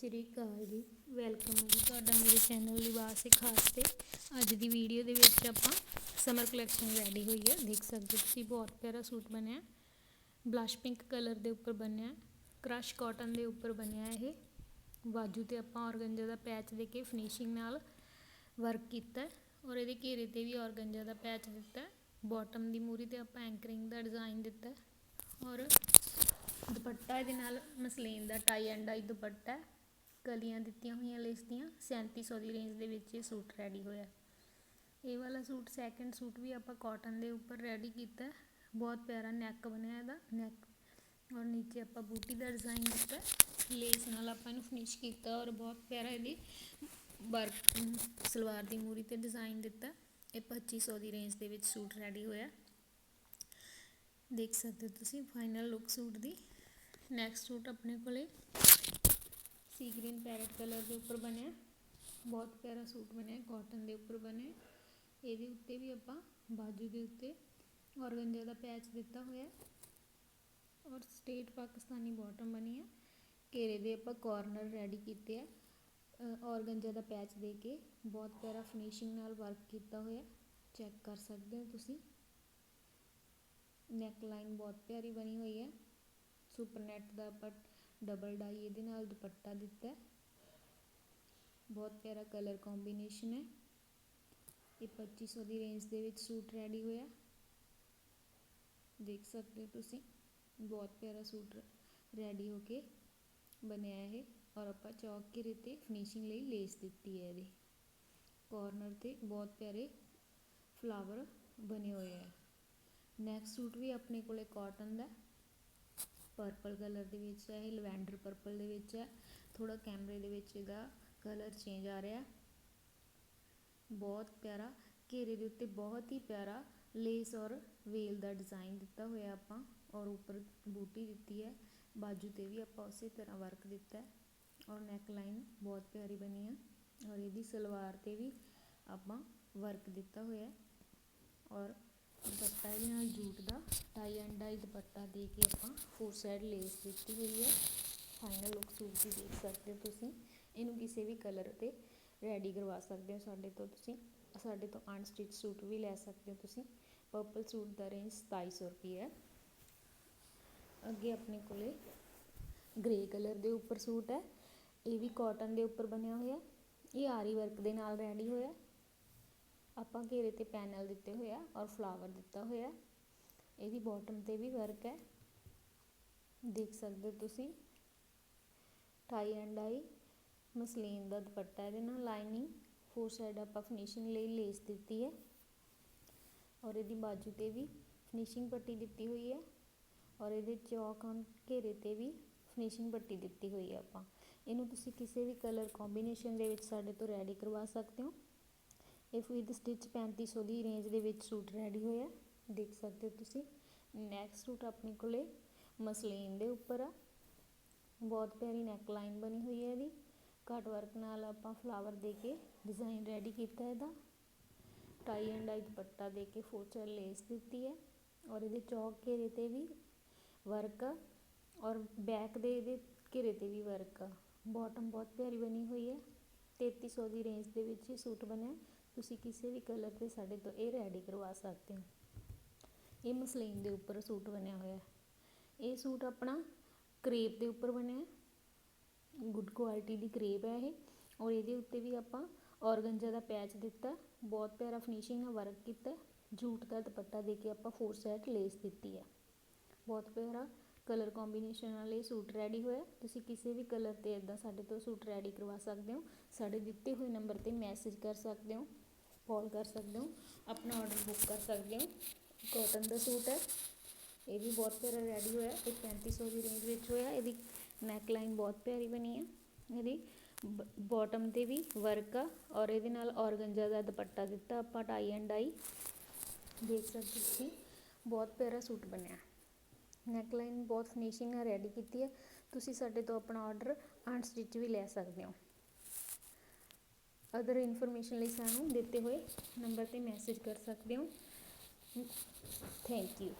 ਸ੍ਰੀ ਅਕਾਲ ਜੀ। ਵੈਲਕਮ ਹੈ ਜੀ ਤੁਹਾਡਾ ਮੇਰੇ ਚੈਨਲ ਲਿਬਾਸ ਏ ਖਾਸ ਤੇ। ਅੱਜ ਦੀ ਵੀਡੀਓ ਦੇ ਵਿੱਚ ਆਪਾਂ ਸਮਰ ਕਲੈਕਸ਼ਨ ਰੈਡੀ ਹੋਈ ਹੈ। ਦੇਖ ਸਕਦੇ ਹੋ ਤੁਸੀਂ, ਬਹੁਤ ਪਿਆਰਾ ਸੂਟ ਬਣਿਆ ਬਲਸ਼ ਪਿੰਕ ਕਲਰ ਦੇ ਉੱਪਰ ਬਣਿਆ ਕ੍ਰਸ਼ ਕਾਟਨ ਦੇ ਉੱਪਰ ਬਣਿਆ ਇਹ। ਬਾਜੂ ਤੇ ਆਪਾਂ ਔਰਗੰਜਾ ਦਾ ਪੈਚ ਦੇ ਕੇ ਫਿਨਿਸ਼ਿੰਗ ਨਾਲ ਵਰਕ ਕੀਤਾ ਔਰ ਇਹਦੇ ਘੇਰੇ ਤੇ ਵੀ ਔਰਗੰਜਾ ਦਾ ਪੈਚ ਦਿੱਤਾ ਬਾਟਮ ਦੀ ਮੂਰੀ ਤੇ ਆਪਾਂ ਐਂਕਰਿੰਗ ਦਾ ਡਿਜ਼ਾਈਨ ਦਿੱਤਾ ਔਰ ਦੁਪੱਟਾ ਇਹਦੇ ਨਾਲ ਮਸਲੀਨ ਦਾ ਟਾਈ ਐਂਡ ਡਾਈ ਦੁਪੱਟਾ ਕਲੀਆਂ ਦਿੱਤੀਆਂ ਹੋਈਆਂ ਲੇਸ ਦੀਆਂ 3700 ਦੀ ਰੇਂਜ ਦੇ ਵਿੱਚ ਇਹ ਸੂਟ ਰੈਡੀ ਹੋਇਆ। ਇਹ ਵਾਲਾ ਸੂਟ ਸੈਕੰਡ ਸੂਟ ਵੀ ਆਪਾਂ ਕਾਟਨ ਦੇ ਉੱਪਰ ਰੈਡੀ ਕੀਤਾ। ਬਹੁਤ ਪਿਆਰਾ ਨੈਕ ਬਣਿਆ ਇਹਦਾ ਨੈਕ ਔਰ ਨੀਚੇ ਆਪਾਂ ਬੂਟੀ ਦਾ ਡਿਜ਼ਾਈਨ ਦਿੱਤਾ ਲੇਸ ਨਾਲ ਆਪਾਂ ਇਹਨੂੰ ਫਿਨਿਸ਼ ਕੀਤਾ ਔਰ ਬਹੁਤ ਪਿਆਰਾ ਇਹਦੀ ਵਰਕ ਸਲਵਾਰ ਦੀ ਮੂਰੀ ਤੇ ਡਿਜ਼ਾਈਨ ਦਿੱਤਾ। ਇਹ 2500 ਦੀ ਰੇਂਜ ਦੇ ਵਿੱਚ ਸੂਟ ਰੈਡੀ ਹੋਇਆ। ਦੇਖ ਸਕਦੇ ਹੋ ਤੁਸੀਂ ਫਾਈਨਲ ਲੁੱਕ ਸੂਟ ਦੀ। ਨੈਕਸਟ ਸੂਟ ਆਪਣੇ ਕੋਲੇ ਸੀ ਗ੍ਰੀਨ ਪੈਰਟ ਕਲਰ ਦੇ ਉੱਪਰ ਬਣਿਆ। ਬਹੁਤ ਪਿਆਰਾ ਸੂਟ ਬਣਿਆ ਕੋਟਨ ਦੇ ਉੱਪਰ ਬਣਿਆ। ਇਹਦੇ ਉੱਤੇ ਵੀ ਆਪਾਂ ਬਾਜੂ ਦੇ ਉੱਤੇ ਔਰਗੰਜਾ ਦਾ ਪੈਚ ਦਿੱਤਾ ਹੋਇਆ। ਔਰ ਸਟੇਟ ਪਾਕਿਸਤਾਨੀ ਬਾਟਮ ਬਣੀ ਹੈ ਘੇਰੇ ਦੇ ਆਪਾਂ ਕਾਰਨਰ ਰੈਡੀ ਕੀਤੇ ਆ। ਔਰਗੰਜਾ ਦਾ ਪੈਚ ਦੇ ਕੇ ਬਹੁਤ ਪਿਆਰਾ ਫਿਨਿਸ਼ਿੰਗ ਨਾਲ ਵਰਕ ਕੀਤਾ ਹੋਇਆ। ਚੈੱਕ ਕਰ ਸਕਦੇ ਹੋ ਤੁਸੀਂ। ਨੈਕ ਲਾਈਨ ਬਹੁਤ ਪਿਆਰੀ ਬਣੀ ਹੋਈ ਹੈ ਸੁਪਰ ਨੈਟ ਦਾ ਆਪਾਂ ਡਬਲ ਡਾਈ ਇਹਦੇ ਨਾਲ ਦੁਪੱਟਾ ਦਿੱਤਾ ਬਹੁਤ ਪਿਆਰਾ ਕਲਰ ਕੰਬੀਨੇਸ਼ਨ ਹੈ। ਇਹ 2500 ਦੀ ਰੇਂਜ ਦੇ ਵਿੱਚ ਸੂਟ ਰੈਡੀ ਹੋਇਆ। ਦੇਖ ਸਕਦੇ ਹੋ ਤੁਸੀਂ, ਬਹੁਤ ਪਿਆਰਾ ਸੂਟ ਰੈਡੀ ਹੋ ਕੇ ਬਣਿਆ ਇਹ ਔਰ ਆਪਾਂ ਚੌਕ ਕੇ ਤੇ ਫਿਨਿਸ਼ਿੰਗ ਲਈ ਲੇਸ ਦਿੱਤੀ ਹੈ ਇਹਦੇ। ਕਾਰਨਰ ਤੇ ਬਹੁਤ ਪਿਆਰੇ ਫਲਾਵਰ ਬਣੇ ਹੋਏ ਆ ਨੈਕਸਟ ਸੂਟ ਵੀ ਆਪਣੇ ਕੋਲੇ ਕਾਟਨ ਦਾ ਪਰਪਲ ਕਲਰ ਦੇ ਵਿੱਚ ਹੈ, ਇਹ ਲਵੈਂਡਰ ਪਰਪਲ ਦੇ ਵਿੱਚ ਹੈ। ਥੋੜਾ ਕੈਮਰੇ ਦੇ ਵਿੱਚ ਇਹਦਾ ਕਲਰ ਚੇਂਜ ਆ ਰਿਹਾ। ਬਹੁਤ ਪਿਆਰਾ, ਘੇਰੇ ਦੇ ਉੱਤੇ ਬਹੁਤ ਹੀ ਪਿਆਰਾ ਲੇਸ ਔਰ ਵੇਲ ਦਾ ਡਿਜ਼ਾਈਨ ਦਿੱਤਾ ਹੋਇਆ ਆਪਾਂ ਔਰ ਉੱਪਰ ਬੂਟੀ ਦਿੱਤੀ ਹੈ। ਬਾਜੂ ਤੇ ਵੀ ਆਪਾਂ ਉਸੇ ਤਰ੍ਹਾਂ ਵਰਕ ਦਿੱਤਾ ਔਰ ਨੈਕ ਲਾਈਨ ਬਹੁਤ ਪਿਆਰੀ ਬਣੀ ਹੈ ਔਰ ਇਹਦੀ ਸਲਵਾਰ ਤੇ ਵੀ ਆਪਾਂ ਵਰਕ ਦਿੱਤਾ ਹੋਇਆ ਔਰ ਦੁਪੱਟਾ ਇਹਦੇ ਨਾਲ jute the tie and dye ਦੁਪੱਟਾ ਦੇ ਕੇ ਆਪਾਂ ਫੋਰ ਸਾਈਡ ਲੇਸ ਦਿੱਤੀ ਹੋਈ ਹੈ। ਫਾਈਨਲ ਲੁੱਕ ਸੂਟ ਦੀ ਦੇਖ ਸਕਦੇ ਹੋ ਤੁਸੀਂ। ਇਹਨੂੰ ਕਿਸੇ ਵੀ ਕਲਰ ਤੇ ਰੈਡੀ ਕਰਵਾ ਸਕਦੇ ਹੋ ਸਾਡੇ ਤੋਂ ਤੁਸੀਂ। ਸਾਡੇ ਤੋਂ ਅਨਸਟਿਚ ਸੂਟ ਵੀ ਲੈ ਸਕਦੇ ਹੋ ਤੁਸੀਂ। ਪਰਪਲ ਸੂਟ ਦਾ ਰੇਂਜ 2700 ਰੁਪਏ ਹੈ। ਅੱਗੇ ਆਪਣੇ ਕੋਲੇ ਗ੍ਰੇ ਕਲਰ ਦੇ ਉੱਪਰ ਸੂਟ ਹੈ। ਇਹ ਵੀ ਕਾਟਨ ਦੇ ਉੱਪਰ ਬਣਿਆ ਹੋਇਆ। ਇਹ ਆਰੀ ਵਰਕ ਦੇ ਨਾਲ ਰੈਡੀ ਹੋਇਆ। ਆਪਾਂ ਘੇਰੇ ਤੇ ਪੈਨਲ ਦਿੱਤੇ ਹੋਇਆ ਔਰ ਫਲਾਵਰ ਦਿੱਤਾ ਹੋਇਆ। ਇਹਦੀ ਬਾਟਮ ਤੇ ਵੀ ਵਰਕ ਹੈ। ਦੇਖ ਸਕਦੇ ਹੋ ਤੁਸੀਂ। ਟਾਈ ਐਂਡ ਆਈ ਮਸਲੀਨ ਦਾ ਦੁਪੱਟਾ ਇਹਦੇ ਨਾਲ ਲਾਈਨਿੰਗ ਫੋਰ ਸਾਈਡ ਆਪਾਂ ਫਿਨਿਸ਼ਿੰਗ ਲਈ ਲੇਸ ਦਿੱਤੀ ਹੈ। ਔਰ ਇਹਦੀ ਬਾਜੂ ਤੇ ਵੀ ਫਿਨਿਸ਼ਿੰਗ ਪੱਟੀ ਦਿੱਤੀ ਹੋਈ ਹੈ। ਔਰ ਇਹਦੇ ਚੌਕ ਘੇਰੇ ਤੇ ਵੀ ਫਿਨਿਸ਼ਿੰਗ ਪੱਟੀ ਦਿੱਤੀ ਹੋਈ ਹੈ ਆਪਾਂ। ਇਹਨੂੰ ਤੁਸੀਂ ਕਿਸੇ ਵੀ ਕਲਰ ਕੰਬੀਨੇਸ਼ਨ ਦੇ ਵਿੱਚ ਸਾਡੇ ਤੋਂ ਰੈਡੀ ਕਰਵਾ ਸਕਦੇ ਹੋ। ਇਹ ਵਿਦ ਸਟਿਚ 3500 ਦੀ ਰੇਂਜ ਦੇ ਵਿੱਚ ਸੂਟ ਰੈਡੀ ਹੋਇਆ। ਦੇਖ ਸਕਦੇ ਹੋ ਤੁਸੀਂ। ਨੈਕਸਟ ਸੂਟ ਆਪਣੇ ਕੋਲੇ ਮਸਲੀਨ ਦੇ ਉੱਪਰ ਆ। ਬਹੁਤ ਪਿਆਰੀ ਨੈਕ ਲਾਈਨ ਬਣੀ ਹੋਈ ਹੈ ਇਹਦੀ। ਘੱਟ ਵਰਕ ਨਾਲ ਆਪਾਂ ਫਲਾਵਰ ਦੇ ਕੇ ਡਿਜ਼ਾਈਨ ਰੈਡੀ ਕੀਤਾ ਇਹਦਾ। ਟਾਈ ਐਂਡ ਆਈ ਦੁਪੱਟਾ ਦੇ ਕੇ ਫੋਚਰ ਲੇਸ ਦਿੱਤੀ ਹੈ। ਔਰ ਇਹਦੇ ਚੌਕ ਘੇਰੇ ਤੇ ਵੀ ਵਰਕ ਔਰ ਬੈਕ ਦੇ ਇਹਦੇ ਘੇਰੇ ਤੇ ਵੀ ਵਰਕ ਆ। ਬਾਟਮ ਬਹੁਤ ਪਿਆਰੀ ਬਣੀ ਹੋਈ ਹੈ। 3300 ਦੀ ਰੇਂਜ ਦੇ ਵਿੱਚ ਇਹ ਸੂਟ ਬਣਿਆ। ਤੁਸੀਂ ਕਿਸੇ ਵੀ ਕਲਰ ਤੇ ਸਾਡੇ ਤੋਂ ਇਹ ਰੈਡੀ ਕਰਵਾ ਸਕਦੇ ਹੋ। ਇਹ ਮਸਲੀਨ ਦੇ ਉੱਪਰ ਸੂਟ ਬਣਿਆ ਹੋਇਆ ਇਹ ਸੂਟ ਆਪਣਾ ਕਰੇਪ ਦੇ ਉੱਪਰ ਬਣਿਆ ਗੁੱਡ ਕੁਆਲਿਟੀ ਦੀ ਕਰੇਪ ਹੈ ਇਹ। ਔਰ ਇਹਦੇ ਉੱਤੇ ਵੀ ਆਪਾਂ ਔਰਗੰਜਾ ਦਾ ਪੈਚ ਦਿੱਤਾ ਬਹੁਤ ਪਿਆਰਾ ਫਿਨਿਸ਼ਿੰਗ ਨਾਲ ਵਰਕ ਕੀਤਾ ਜੂਟ ਦਾ ਦੁਪੱਟਾ ਦੇ ਕੇ ਆਪਾਂ ਫੋਰ ਸੈਟ ਲੇਸ ਦਿੱਤੀ ਹੈ। ਬਹੁਤ ਪਿਆਰਾ ਕਲਰ ਕੰਬੀਨੇਸ਼ਨ ਨਾਲ ਇਹ ਸੂਟ ਰੈਡੀ ਹੋਇਆ ਤੁਸੀਂ ਕਿਸੇ ਵੀ ਕਲਰ ਤੇ ਇਦਾਂ ਸਾਡੇ ਤੋਂ ਸੂਟ ਰੈਡੀ ਕਰਵਾ ਸਕਦੇ ਹੋ। ਸਾਡੇ ਦਿੱਤੇ ਹੋਏ ਨੰਬਰ ਤੇ ਮੈਸੇਜ ਕਰ ਸਕਦੇ ਹੋ। ਕਾਲ ਕਰ ਸਕਦੇ ਹੋ, ਆਪਣਾ ਆਰਡਰ ਬੁੱਕ ਕਰ ਸਕਦੇ ਹੋ। ਕੋਟਨ ਦਾ ਸੂਟ ਹੈ, ਇਹ ਵੀ ਬਹੁਤ ਪਿਆਰਾ ਰੈਡੀ ਹੋਇਆ, ਇਹ 3500 ਦੀ ਰੇਂਜ ਵਿੱਚ ਹੋਇਆ, ਇਹਦੀ ਨੈਕ ਲਾਈਨ ਬਹੁਤ ਪਿਆਰੀ ਬਣੀ ਹੈ। ਇਹਦੀ ਬਾਟਮ ਤੇ ਵੀ ਵਰਕ ਆ, ਔਰ ਇਹਦੇ ਨਾਲ ਔਰਗੰਜਾ ਦਾ ਦੁਪੱਟਾ ਦਿੱਤਾ ਆਪਾਂ ਟਾਈ ਐਂਡ ਡਾਈ ਦੇਖ ਸਕਦੇ ਤੁਸੀਂ, ਬਹੁਤ ਪਿਆਰਾ ਸੂਟ ਬਣਿਆ। ਨੈਕ ਲਾਈਨ ਬਹੁਤ ਫਿਨਿਸ਼ਿੰਗ ਨਾਲ ਰੈਡੀ ਕੀਤੀ ਹੈ ਤੁਸੀਂ ਸਾਡੇ ਤੋਂ ਆਪਣਾ ਆਰਡਰ ਅਨਸਟਿਚ ਵੀ ਲੈ ਸਕਦੇ ਹੋ। ਅਦਰ ਇਨਫੋਰਮੇਸ਼ਨ ਲਈ ਸਾਨੂੰ ਦਿੱਤੇ ਹੋਏ ਨੰਬਰ ਤੇ ਮੈਸੇਜ ਕਰ ਸਕਦੇ ਹੋ। Thank you